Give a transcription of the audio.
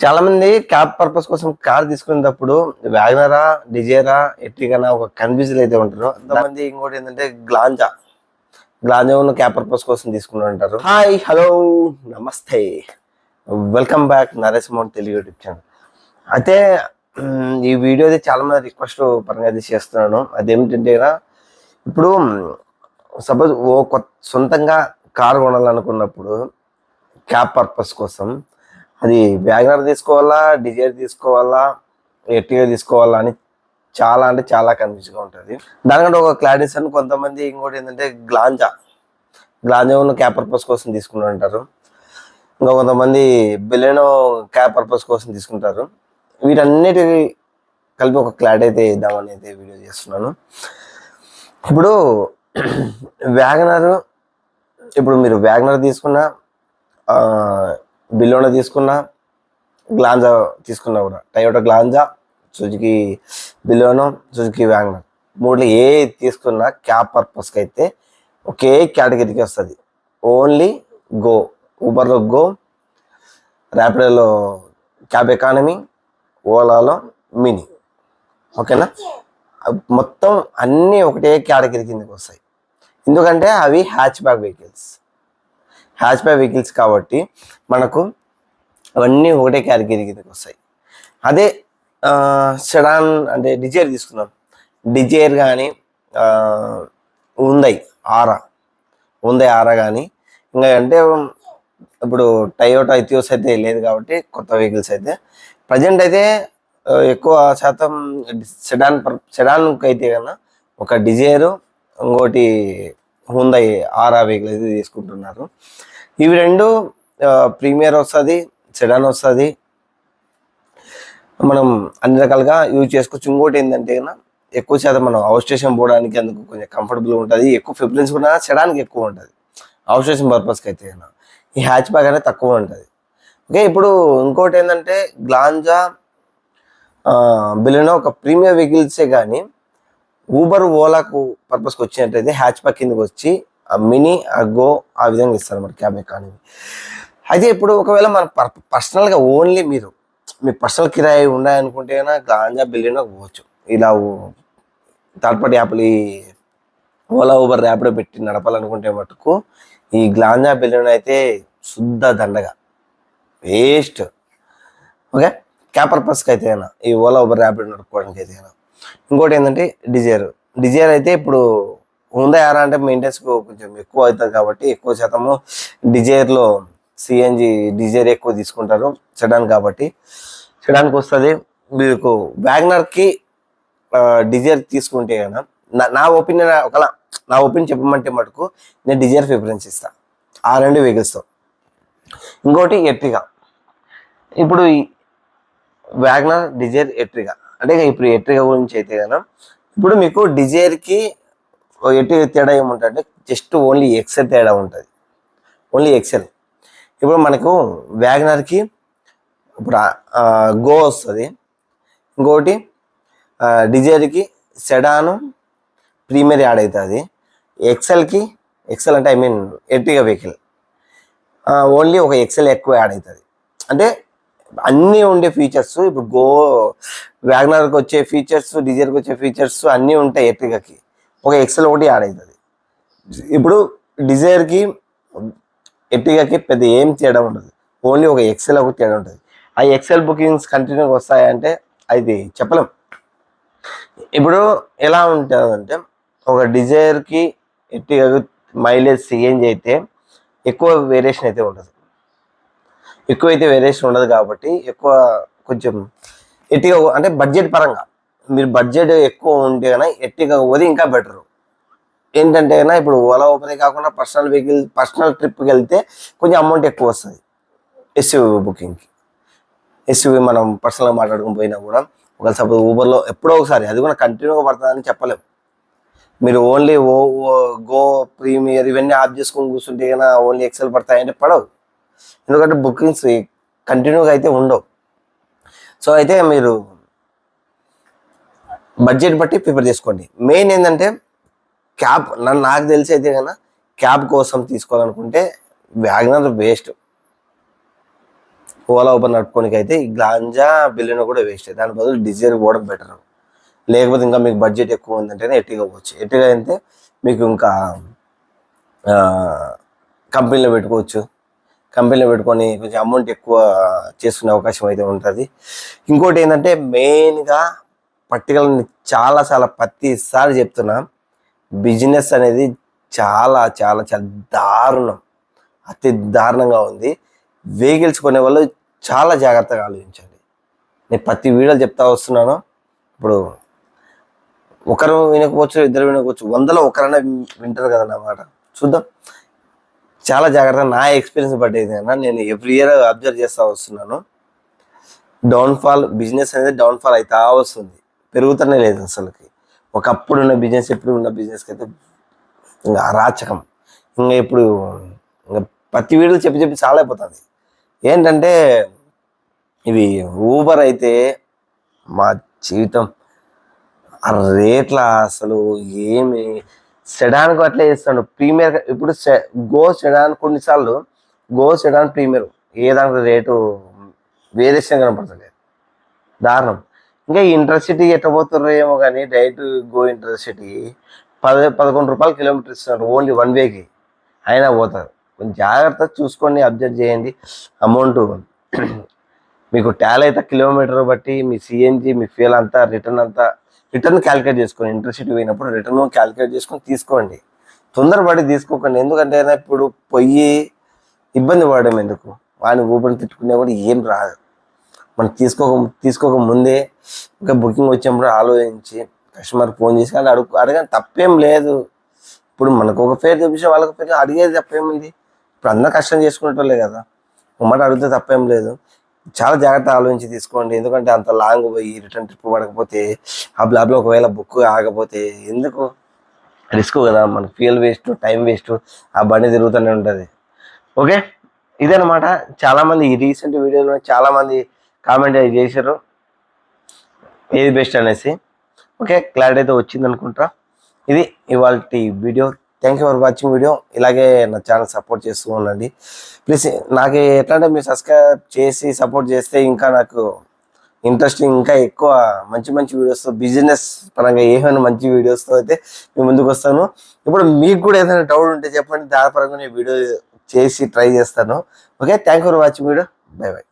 చాలా మంది cab purpose కోసం కార్ తీసుకునేటప్పుడు వ్యాగనరా డిజైరా ఎట్టిగానా ఒక కన్ఫ్యూజన్ అయితే ఉంటారు కొంతమంది ఇంకోటి ఏంటంటే గ్లాంజా. గ్లాంజా ఉన్న క్యాబ్ పర్పస్ కోసం తీసుకుని ఉంటారు హాయ్ హలో. నమస్తే. Welcome back Naresh mount Telugu YouTube channel. అయితే ఈ వీడియో అయితే చాలా మంది రిక్వెస్ట్ పరంగా అయితే చేస్తున్నాను. అదేమిటంటే ఇప్పుడు సపోజ్ ఓ కొత్త సొంతంగా కార్ కొనాలనుకున్నప్పుడు క్యాబ్ పర్పస్ కోసం అది వ్యాగనర్ తీసుకోవాలా డిజైర్ తీసుకోవాలా ఎట్టిగా తీసుకోవాలా అని చాలా అంటే చాలా కన్ఫ్యూజ్గా ఉంటుంది. దానికంటే ఒక క్లారిటీస్ అని కొంతమంది ఇంకోటి ఏంటంటే గ్లాంజా గ్లాంజా ఉన్న క్యాపర్పస్ కోసం తీసుకుంటుంటారు ఇంకా కొంతమంది బెలెనో క్యాబ్ పర్పస్ కోసం తీసుకుంటారు. వీటన్నిటి కలిపి ఒక క్లారిటీ అయితే ఇద్దామని అయితే వీడియో చేస్తున్నాను. ఇప్పుడు వ్యాగనర్ ఇప్పుడు మీరు వ్యాగనర్ తీసుకున్న బిల్లోనా తీసుకున్నా గ్లాంజా తీసుకున్నా కూడా. Toyota Glanza Suzuki Baleno Suzuki WagonR మూడులో ఏ తీసుకున్నా క్యాబ్ పర్పస్కి అయితే ఒకే కేటగిరీకి వస్తుంది. ఓన్లీ గో ఊబర్లో గో ర్యాపిడోలో క్యాబ్ ఎకానమీ ఓలాలో మినీ ఓకేనా? మొత్తం అన్నీ ఒకటే కేటగిరీ కిందకి వస్తాయి. ఎందుకంటే అవి hatchback vehicles hatchback vehicles కాబట్టి మనకు అవన్నీ ఒకటే కేటగిరీ కిందకి వస్తాయి. అదే సెడాన్ అంటే డిజైర్ తీసుకున్నాం డిజైర్ కానీ ఉందై ఆరా. ఉందై ఆరా కానీ. ఇంకా అంటే ఇప్పుడు టయోటా ఇథియోస్ అయితే లేదు కాబట్టి కొత్త వెహికల్స్ అయితే. ప్రజెంట్ అయితే ఎక్కువ శాతం సెడాన్ సెడాన్కి అయితే కన్నా ఒక డిజైరు ఇంకోటి హుందై ఆరా వెహికల్ అయితే తీసుకుంటున్నారు. ఇవి రెండు ప్రీమియర్ వస్తుంది సెడాన్ వస్తుంది. మనం అన్ని రకాలుగా యూజ్ చేసుకోవచ్చు. ఇంకోటి ఏంటంటే ఎక్కువ శాతం మనం హౌస్ స్టేషన్ పోవడానికి అందుకు కొంచెం కంఫర్టబుల్ ఉంటుంది. ఎక్కువ ప్రిఫరెన్స్ కూడా సెడాన్కి ఎక్కువ ఉంటుంది. హౌస్ స్టేషన్ పర్పస్కి అయితే ఈ హ్యాచ్ బ్యాగ్ అనేది తక్కువ ఉంటుంది. ఓకే ఇప్పుడు ఇంకోటి ఏంటంటే గ్లాంజా బిలినో ఒక ప్రీమియర్ వెహికల్సే కానీ ఊబర్ ఓలాకు పర్పస్కి వచ్చినట్టయితే హ్యాచ్ ప్యాక్ కిందకి వచ్చి ఆ మినీ ఆ గో ఆ విధంగా ఇస్తారు అన్నమాట క్యాబ్ ఎకానమీ అయితే ఇప్పుడు ఒకవేళ మన పర్ పర్సనల్గా ఓన్లీ మీరు మీ పర్సనల్ కిరాయి ఉన్నాయనుకుంటే గాంజా బిల్లిన పోవచ్చు. ఇలా థర్డ్ పార్టీ యాప్లు ఈ ఓలా ఊబర్ ర్యాపిడో పెట్టి నడపాలనుకుంటే మటుకు ఈ గ్లాంజా బిల్లిన అయితే శుద్ధ దండగా. వేస్ట్ ఓకే క్యాబ్ పర్పస్కి అయితే అయినా ఈ ఓలా ఊబర్ ర్యాపిడో నడుపుకోవడానికి అయితే అయినా. ఇంకోటి ఏంటంటే డిజైర్. డిజైర్ అయితే ఇప్పుడు ఉందా యారా అంటే మెయింటెనెన్స్ కొంచెం ఎక్కువ అవుతుంది కాబట్టి ఎక్కువ శాతము డిజైర్లో సిఎన్జి డిజైర్ ఎక్కువ తీసుకుంటారు సెడాన్ కాబట్టి. సెడాన్కి వస్తుంది. మీకు వ్యాగనర్కి డిజైర్ తీసుకుంటే కదా నా నా ఒపీనియన్ ఒకలా నా ఒపీనియన్ చెప్పమంటే మటుకు నేను డిజైర్ ప్రిఫరెన్స్ ఇస్తా. ఆ రెండు వెహికల్స్తో ఇంకోటి ఎట్రిగా ఇప్పుడు ఈ డిజైర్ ఎట్రిగా అంటే ఇప్పుడు ఎట్రిగా గురించి అయితే కదా ఇప్పుడు మీకు డిజైర్కి ఎట్రిగా తేడా ఏముంటుందంటే జస్ట్ ఓన్లీ ఎక్సెల్ తేడా ఉంటుంది. Only XL. ఇప్పుడు మనకు వ్యాగనర్కి ఇప్పుడు గో వస్తుంది. ఇంకోటి డిజైర్కి సెడాను ప్రీమియర్ యాడ్ అవుతుంది ఎక్సెల్కి ఎక్సెల్ అంటే I mean Ertiga vehicle only ఒక ఎక్సెల్ ఎక్కువ యాడ్ అవుతుంది అంటే అన్నీ ఉండే ఫీచర్స్ ఇప్పుడు గో వ్యాగనర్కి వచ్చే ఫీచర్స్ డిజైర్కి వచ్చే ఫీచర్స్ అన్నీ ఉంటాయి ఎర్టిగాకి ఒక ఎక్సెల్ ఒకటి యాడ్ అవుతుంది ఇప్పుడు డిజైర్కి ఎర్టిగాకి పెద్ద ఏం తేడా ఉండదు. ఓన్లీ ఒక ఎక్సెల్ ఒకటి తేడా ఉంటుంది. ఆ ఎక్సెల్ బుకింగ్స్ కంటిన్యూగా వస్తాయంటే అది చెప్పలేం. ఇప్పుడు ఎలా ఉంటుందంటే ఒక డిజైర్కి ఎర్టిగా మైలేజ్ చేంజ్ అయితే ఎక్కువ వేరియేషన్ అయితే ఉండదు. ఎక్కువ అయితే వేరియేషన్ ఉండదు కాబట్టి ఎక్కువ కొంచెం ఎట్టిగా అంటే బడ్జెట్ పరంగా. మీరు బడ్జెట్ ఎక్కువ ఉంటే కన్నా ఎట్టిగా పోతే ఇంకా బెటర్ ఏంటంటే కన్నా ఇప్పుడు ఓలా ఓపెన్ కాకుండా పర్సనల్ వెహికల్ పర్సనల్ ట్రిప్కి వెళ్తే కొంచెం అమౌంట్ ఎక్కువ వస్తుంది. ఎస్యూవి బుకింగ్కి ఎస్యూవి మనం పర్సనల్గా మాట్లాడుకుని పోయినా కూడా ఒకవేళ సపోజ్ ఊబర్లో ఎప్పుడో ఒకసారి అది కూడా కంటిన్యూగా పడుతుందని చెప్పలేము మీరు ఓన్లీ ఓ ఓ- గో ప్రీమియర్ ఇవన్నీ ఆఫ్ చేసుకొని కూర్చుంటే కన్నా ఓన్లీ ఎక్సెల్ పడతాయంటే పడవు. ఎందుకంటే బుకింగ్స్ కంటిన్యూగా అయితే ఉండవు. సో అయితే మీరు బడ్జెట్ బట్టి ప్రిపేర్ చేసుకోండి. మెయిన్ ఏంటంటే క్యాబ్ నన్ను నాకు తెలిసి అయితే కన్నా క్యాబ్ కోసం తీసుకోవాలనుకుంటే వ్యాగనర్ వేస్ట్ ఓలా ఊబర్ నడుపుకోనికి అయితే ఈ గాంజా బిల్లును కూడా వేస్ట్ దాని బదులు డిజైర్ పోవడం బెటర్ లేకపోతే ఇంకా మీకు బడ్జెట్ ఎక్కువ ఉందంటేనే ఎట్టిగా పోవచ్చు. ఎట్టిగా అయితే మీకు ఇంకా కంపెనీలో పెట్టుకోవచ్చు. కంపెనీలో పెట్టుకొని కొంచెం అమౌంట్ ఎక్కువ చేసుకునే అవకాశం అయితే ఉంటుంది. ఇంకోటి ఏంటంటే మెయిన్గా పర్టికులర్ చాలా చాలా ప్రతిసారి చెప్తున్నా బిజినెస్ అనేది చాలా చాలా చాలా దారుణం. అతి దారుణంగా ఉంది. వెహికల్స్ కొనే వాళ్ళు చాలా జాగ్రత్తగా ఆలోచించండి. నేను ప్రతి వీడియోలు చెప్తా వస్తున్నాను. ఇప్పుడు ఒకరు వినకపోవచ్చు ఇద్దరు వినకపోవచ్చు వందలో ఒకరైనా వింటారు కదా చూద్దాం. చాలా జాగ్రత్త నా ఎక్స్పీరియన్స్ బట్టి ఏదైనా నేను ఎవ్రీ ఇయర్ అబ్జర్వ్ చేస్తూ వస్తున్నాను. డౌన్ఫాల్ బిజినెస్ అనేది డౌన్ఫాల్ అవుతా వస్తుంది. పెరుగుతూనే లేదు అసలుకి. ఒకప్పుడు ఉన్న బిజినెస్ ఎప్పుడు ఉన్న బిజినెస్కి అయితే ఇంకా అరాచకం. ఇంకా ఇప్పుడు ఇంకా ప్రతి వీడియోలు చెప్పి చెప్పి చాలా అయిపోతుంది ఏంటంటే ఇవి ఊబర్ అయితే మా జీవితం ఆ రేట్ల అసలు ఏమి సెడాన్కు అట్లే చేస్తాడు. ప్రీమియర్ ఇప్పుడు సె- గో సెడాన్ కొన్నిసార్లు గో సెడాన్ ప్రీమియర్ ఏ దానికి రేటు వేరియేషన్ కనపడుతుంది. దారుణం. ఇంకా ఇంటర్సిటీ ఎట్లా పోతుర్రో ఏమో కానీ డైరెక్ట్ గో ఇంటర్సిటీ పది పదకొండు రూపాయలు కిలోమీటర్ ఇస్తున్నారు. ఓన్లీ వన్ వేకి అయినా పోతారు. కొంచెం జాగ్రత్త చూసుకొని అబ్జర్వ్ చేయండి. అమౌంట్ మీకు ట్యాల్ అయితే కిలోమీటర్ బట్టి మీ సిఎన్జి మీ ఫ్యూల్ అంతా రిటర్న్ అంతా రిటర్న్ క్యాలిక్యులేట్ చేసుకోండి. ఇంటర్సిటీ పోయినప్పుడు రిటర్న్ క్యాలిక్యులేట్ చేసుకొని తీసుకోండి. తొందరపడి తీసుకోకండి. ఎందుకంటే ఇప్పుడు పొయ్యి ఇబ్బంది పడడం ఎందుకు? వాడిని ఊపిరి తిట్టుకునే కూడా ఏం రాదు. మనం తీసుకోక తీసుకోక ముందే ఇంకా బుకింగ్ వచ్చినప్పుడు ఆలోచించి కస్టమర్ ఫోన్ చేసి కానీ అడుగు అడగని తప్పేం లేదు. ఇప్పుడు మనకు ఒక పేరు చూపించి వాళ్ళకి పేరు అడిగేది తప్పేముంది? ఇప్పుడు అందరూ కష్టం చేసుకునేటోళ్ళే కదా. ఉమ్మట అడిగితే తప్పేం లేదు. చాలా జాగ్రత్త ఆలోచించి తీసుకోండి. ఎందుకంటే అంత లాంగ్ పోయి రిటర్న్ ట్రిప్ పడకపోతే ఆ బ్లాబ్లో ఒకవేళ బుక్ ఆగపోతే ఎందుకు? రిస్క్ కదా మనకు ఫ్యూయల్ వేస్ట్ టైం వేస్ట్ ఆ బండి తిరుగుతూనే ఉంటుంది. ఓకే ఇదనమాట. చాలామంది ఈ రీసెంట్ వీడియోలో చాలామంది కామెంట్ చేశారు. ఏది బెస్ట్ అనేసి. ఓకే క్లారిటీ అయితే వచ్చింది అనుకుంటా ఇది ఇవాళ video thank you for watching video ఇలాగే నా ఛానల్ సపోర్ట్ చేస్తూ ఉండండి. ప్లీజ్ నాకు ఎట్లా అంటే మీరు సబ్స్క్రైబ్ చేసి సపోర్ట్ చేస్తే ఇంకా నాకు ఇంట్రెస్టింగ్ ఇంకా ఎక్కువ మంచి మంచి వీడియోస్తో బిజినెస్ పరంగా ఏమైనా మంచి వీడియోస్తో అయితే మీ ముందుకు వస్తాను. ఇప్పుడు మీకు కూడా ఏదైనా డౌట్ ఉంటే చెప్పండి. దాని పరంగా నేను వీడియో చేసి ట్రై చేస్తాను. Okay thank you for watching video bye bye